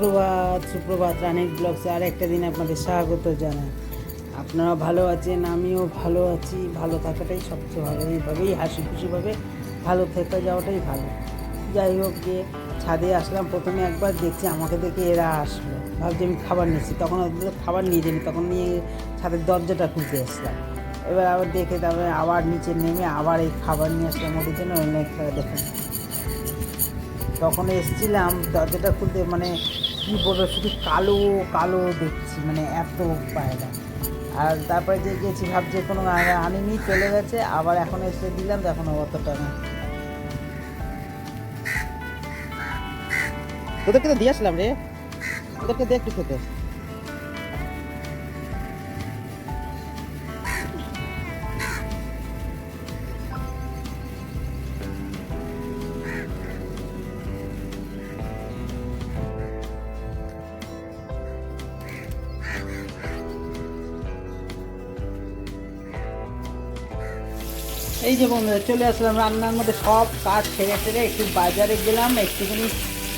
সুপ্রভাত সুপ্রভাত রানিক ব্লগসে আর একটা দিন আপনাদের স্বাগত জানাই। আপনারা ভালো আছেন? আমিও ভালো আছি। ভালো থাকাটাই সবচেয়ে ভালো। এইভাবেই হাসি খুশিভাবে ভালো থেকে যাওয়াটাই ভালো। যাই হোক, যে ছাদে আসলাম, প্রথমে একবার দেখছি আমাকে দেখে এরা আসলো। ভাবছি আমি খাবার নিয়েছি তখন ওদের খাবার নিয়ে যাইনি। তখন নিয়ে ছাদের দরজাটা খুলতে আসলাম এবার আবার দেখে তারপরে আবার নিচে নেমে আবার এই খাবার নিয়ে আসলাম ওদের জন্য। অনেক দেখেন। তখন এসেছিলাম দরজাটা খুলতে। মানে কী বলব, শুধু কালো কালো দেখছি মানে এত পায়রা। আর তারপরে যে গেছি, ভাবছি কোনো আনিনি, চলে গেছে, আবার এখন এসে দিলাম এখন অতটা না। তোদেরকে তো দিয়ে আসলাম রে। তোদেরকে দেখ একটু খেতে। এই যে বন্ধুরা, চলে আসলাম রান্নার মধ্যে। সব কাজ ছেড়ে ছেড়ে একটু বাজারে গেলাম, একটুখানি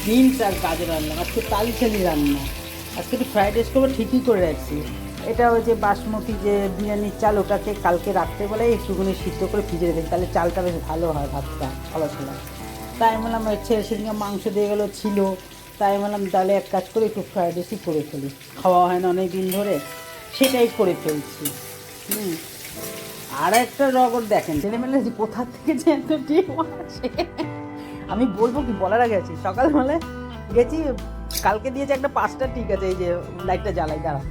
বিনস আর গাজর আনলাম। আজকে তালি ছালি রান্না। আজকে একটু ফ্রাইড রাইস করব, ঠিকই করে রাখছি। এটা ওই যে বাসমতি যে বিরিয়ানির চাল, ওটাকে কালকে রাত্রে বেলায় একটুখানি সিদ্ধ করে ভিজে রেখেছি তাহলে চালটা বেশ ভালো হয় ভাতটা, ভালো ছিল। তাই বললাম হচ্ছে সেদিনকে মাংস দিয়ে গেলো, ছিল। তাই বললাম, তাহলে এক কাজ করে, একটু ফ্রাইড রাইসই করে ফেলি। খাওয়া হয় না অনেক দিন ধরে, সেটাই করে ফেলছি। হুম। আর একটা রগর দেখেন ছেলেমেলে কোথা থেকে যে এত ডিম আসে আমি বলব কি, বলার আগে আছি। সকালবেলায় গেছি, কালকে দিয়েছে একটা পাঁচটা ঠিক আছে, এই যে লাইটটা জ্বালাই, দাঁড়া।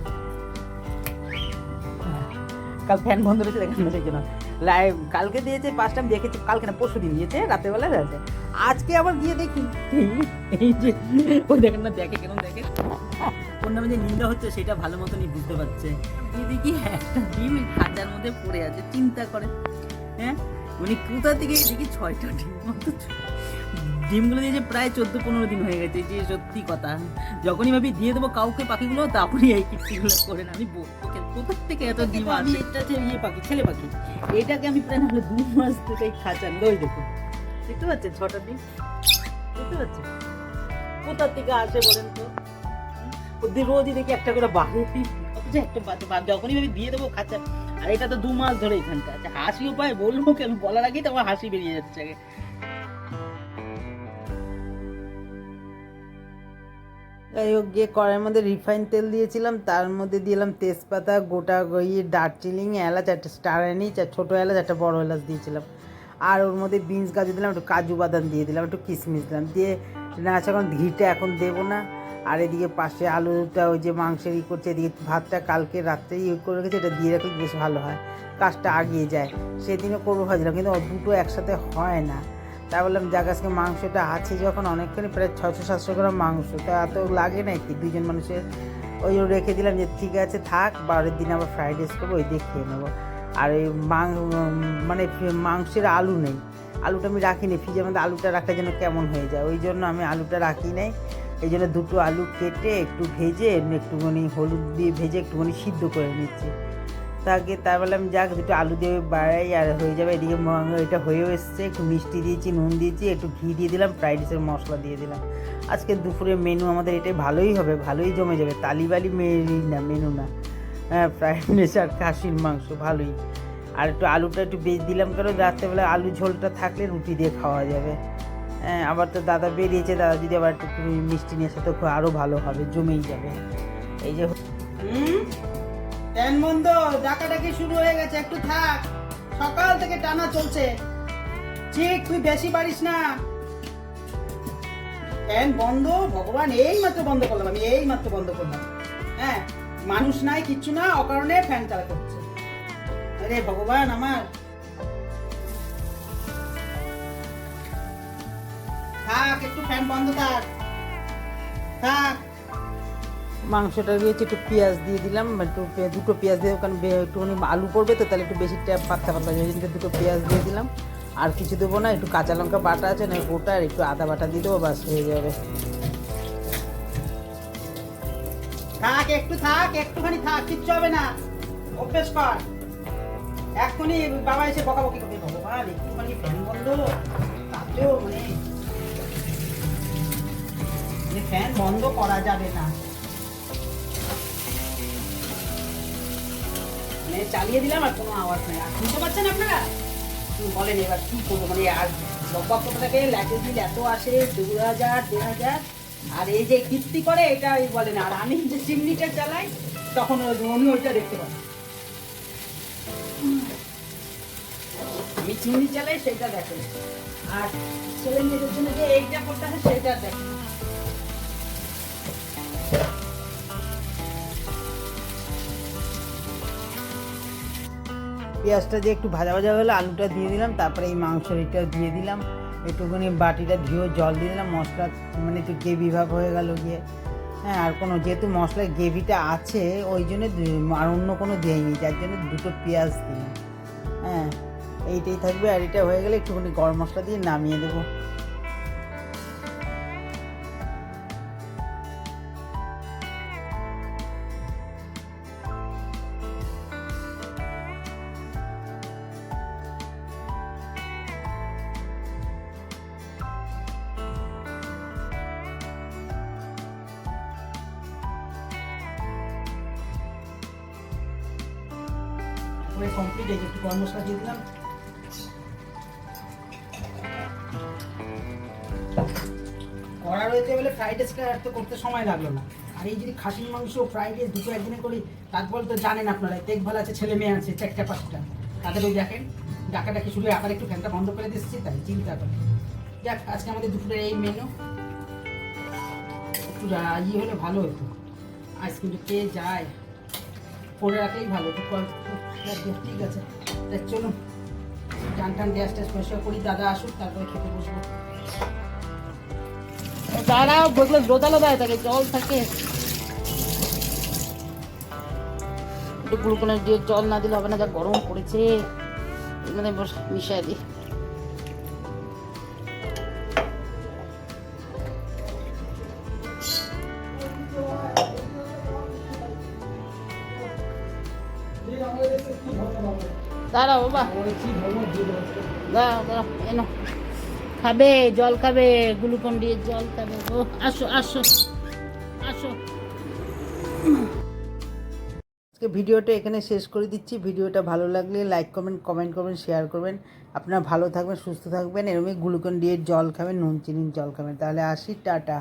কাল ফ্যান বন্ধ রয়েছে, দেখেন সেই জন্য। লাইভ কালকে দিয়েছে পাঁচটা আমি দেখেছি, কালকে না, পরশু দিন দিয়েছে রাতেরবেলা আছে আজকে আবার গিয়ে দেখি। এই যে ওই দেখেন না, দেখে কেমন দেখে। কোন নামে যে নিন্দা হচ্ছে, সেটা ভালো মতনই বুঝতে পারছে। দেখি একটা মধ্যে পড়ে আছে চিন্তা করে। হ্যাঁ? উনি কোথা থেকে দেখি ছয়টা ডিম মতো ডিমগুলো দিয়েছে প্রায় চোদ্দ পনেরো দিন হয়ে গেছে যে সত্যি কথা। যখনই ভাবি দিয়ে দেবো কাউকে পাখিগুলো তখনই এই কীর্তিগুলো করেন। আমি কেন, কোথা থেকে এত ডিম আসে? এটা ইয়ে পাখি ছেলে পাখি এটাকে আমি প্রায় নাহলে দু মাস থেকে খাঁচার লই দেখো দেখতে পাচ্ছেন ছটা ডিম? দেখতে পাচ্ছেন? কোথা থেকে আসে বলেন তো? রোজই দেখি একটা করে বাড়ি একটা যখনই ভাবি দিয়ে দেবো খাঁচা আর এটা তো দু মাস ধরে এখানটা আচ্ছা হাসিও পায় বলব কেন? বলার আগেই তো আমার হাসি বেরিয়ে যাচ্ছে যাই হোক, গিয়ে কড়াইয়ের মধ্যে রিফাইন তেল দিয়েছিলাম, তার মধ্যে দিলাম তেজপাতা, গোটা ইয়ে দারচিনি এলাচ, একটা স্টার এনিচ আর ছোটো এলাচ, একটা বড় এলাচ দিয়েছিলাম। আর ওর মধ্যে বিনস গাজর দিলাম, একটু কাজু বাদাম দিয়ে দিলাম, একটু কিশমিশ দিলাম। দিয়ে নাচ এখন ঘিটা এখন দেবো না। আর এদিকে পাশে আলুটা ওই যে মাংসের ই করছে, এদিকে ভাতটা কালকে রাত্রে ইয়ে করে রেখেছে, এটা দিয়ে রাখলে বেশ ভালো হয়। কাজটা আগিয়ে যায়। সেদিনও করব ভাবছিলাম, কিন্তু দুটো একসাথে হয় না। তাই বললাম যাক আজকে মাংসটা আছে যখন অনেকখানি, প্রায় ছশো সাতশো গ্রাম মাংস। তা এত লাগে না কি দুজন মানুষের ওই রেখে দিলাম যে, ঠিক আছে, থাক, বারের দিন আবার ফ্রাইড রাইস করব, ওই দিয়ে খেয়ে নেব। আর মাং মানে মাংসের আলু নেই। আলুটা আমি রাখিনি, ফ্রিজের মধ্যে আলুটা রাখার জন্য কেমন হয়ে যায়। ওই জন্য আমি আলুটা রাখি নাই। এই জন্য দুটো আলু কেটে একটু ভেজে একটুখানি হলুদ দিয়ে ভেজে একটুখানি সিদ্ধ করে নিচ্ছি। তাকে তার বলে আমি যাক দুটো আলু দিয়ে বাড়াই, আর হয়ে যাবে এদিকে এটা হয়েও এসছে, একটু মিষ্টি দিয়েছি, নুন দিয়েছি, একটু ঘি দিয়ে দিলাম ফ্রাইড রাইসের মশলা দিয়ে দিলাম। আজকে দুপুরে মেনু আমাদের এটাই ভালোই হবে, ভালোই জমে যাবে, তালিবালি মেরি না মেনু না। হ্যাঁ ফ্রাইড রাইস আর খাসির মাংস, ভালোই। আর একটু আলুটা একটু বেশ দিলাম, কারণ রাত্রেবেলা আলু ঝোলটা থাকলে রুটি দিয়ে খাওয়া যাবে। আবার তো দাদা বেরিয়েছে, দাদা যদি আবার একটু মিষ্টি নিয়ে আসে, তো আরও ভালো হবে, জমেই যাবে। এই যে বন্ধ, ডাকাডাকি শুরু হয়ে গেছে, একটু থাক। সকাল থেকে টানা চলছে। ঠিক, তুই বেশি পারিস না। ফ্যান বন্ধ, ভগবান এই মাত্র বন্ধ করলাম আমি এই মাত্র বন্ধ করলাম। হ্যাঁ মানুষ নাই, কিচ্ছু না, অকারণে ফ্যান চালাতে হচ্ছে। আরে ভগবান আমার থাক একটু ফ্যান বন্ধ থাক। থাক। মাংসটা দিয়েছি একটু পেঁয়াজ দিয়ে দিলাম একটু দুটো পেঁয়াজ দিয়ে কারণ একটুখানি আলু পড়বে তো তাহলে একটু বেশি ট্যাপ পাতলা পাতলা হয়ে যাবে দুটো পেঁয়াজ দিয়ে দিলাম। আর কিছু দেবো না একটু কাঁচা লঙ্কা বাটা আছে না গোটা আর একটু আদা বাটা দিয়ে দেবো বাস হয়ে যাবে। থাক একটু থাক একটুখানি থাক কিচ্ছু হবে না। অভ্যেস কর। এক্ষুনি বাবা এসে বকাবকি করবে ভগবান একটুখানি ফ্যান বন্ধ। তাতেও মানে যে ফ্যান বন্ধ করা যাবে না। মানে চালিয়ে দিলাম আর কোনো আওয়াজ নেই। আর শুনতে পাচ্ছেন আপনারা? বলেন এবার কি করব? মানে আর লব্বাক্ষটাকে লাইটের বিল এত আসে দু হাজার দেড় হাজার আর এই যে কীর্তি করে, এটা ওই বলেন, আর আমি যে চিমনিটা চালাই, তখন উনি ওইটা দেখতে পান আমি চিমনি চালাই, সেটা দেখেন। আর ছেলে মেয়েদের জন্য যে এইটা করতে হয়, সেটা দেখেন। পেঁয়াজটা যে একটু ভাজা ভাজা হলো, আলুটা দিয়ে দিলাম, তারপরে এই মাংসটা দিয়ে দিলাম। একটুখানি বাটিটা ধুয়ে জল দিয়ে দিলাম, মশলা মানে একটু গ্রেভি ভাব হয়ে গেল গিয়ে। হ্যাঁ আর কোনো যেহেতু মশলার গ্রেভিটা আছে, ওই জন্য আর অন্য কোনো দেয়নি, যার জন্য দুটো পেঁয়াজ দিলাম। হ্যাঁ এইটাই থাকবে, আর এটা হয়ে গেলে একটুখানি গরম মশলা দিয়ে নামিয়ে দেবো। পুরো কমপ্লিট এই একটু গরম মশলা দিয়ে দিলাম। করা রয়েছে বলে ফ্রাইড রাইসটা তো করতে সময় লাগল না। আর এই যদি খাসির মাংস ফ্রাইড রাইস দুটো একদিনে করি তারপর তো জানেন আপনারা দেখভাল আছে, ছেলে মেয়ে আছে, চারটা পাঁচটা। তাদের ওই দেখেন ডাকাডাকি শুরু আবার একটু ফ্যানটা বন্ধ করে দিচ্ছি, তাই চিন্তা করে। যাক, আজকে আমাদের দুপুরে এই মেনু একটু ইয়ে হলে ভালো হতো। আইসক্রিমটা কে যায়। করে রাখলেই ভালো ঠিক আছে। চলুন, টান টান, গ্যাস ট্যাস পরিষ্কার করি, দাদা আসুক, তারপরে খেতে বসবো। দাঁড়াও বগলে লোদা লোদা হয়ে থাকে জল থাকে। একটু দিয়ে জল না দিলে হবে না, যা গরম পড়েছে। বস মিশাই দিই। দাঁড়াও বাবা। দাঁড়াও দাঁড়াও এনো খাবে, জল খাবে, গ্লুকন দিয়ে জল খাবে। ও, আসো আসো আসো। আজকে ভিডিওটা এখানে শেষ করে দিচ্ছি। ভিডিওটা ভালো লাগলে লাইক কমেন্ট কমেন্ট করবেন শেয়ার করবেন। আপনারা ভালো থাকবেন, সুস্থ থাকবেন। এরকমই গ্লুকন দিয়ে জল খাবেন, নুন চিনির জল খাবেন। তাহলে আসি, টাটা।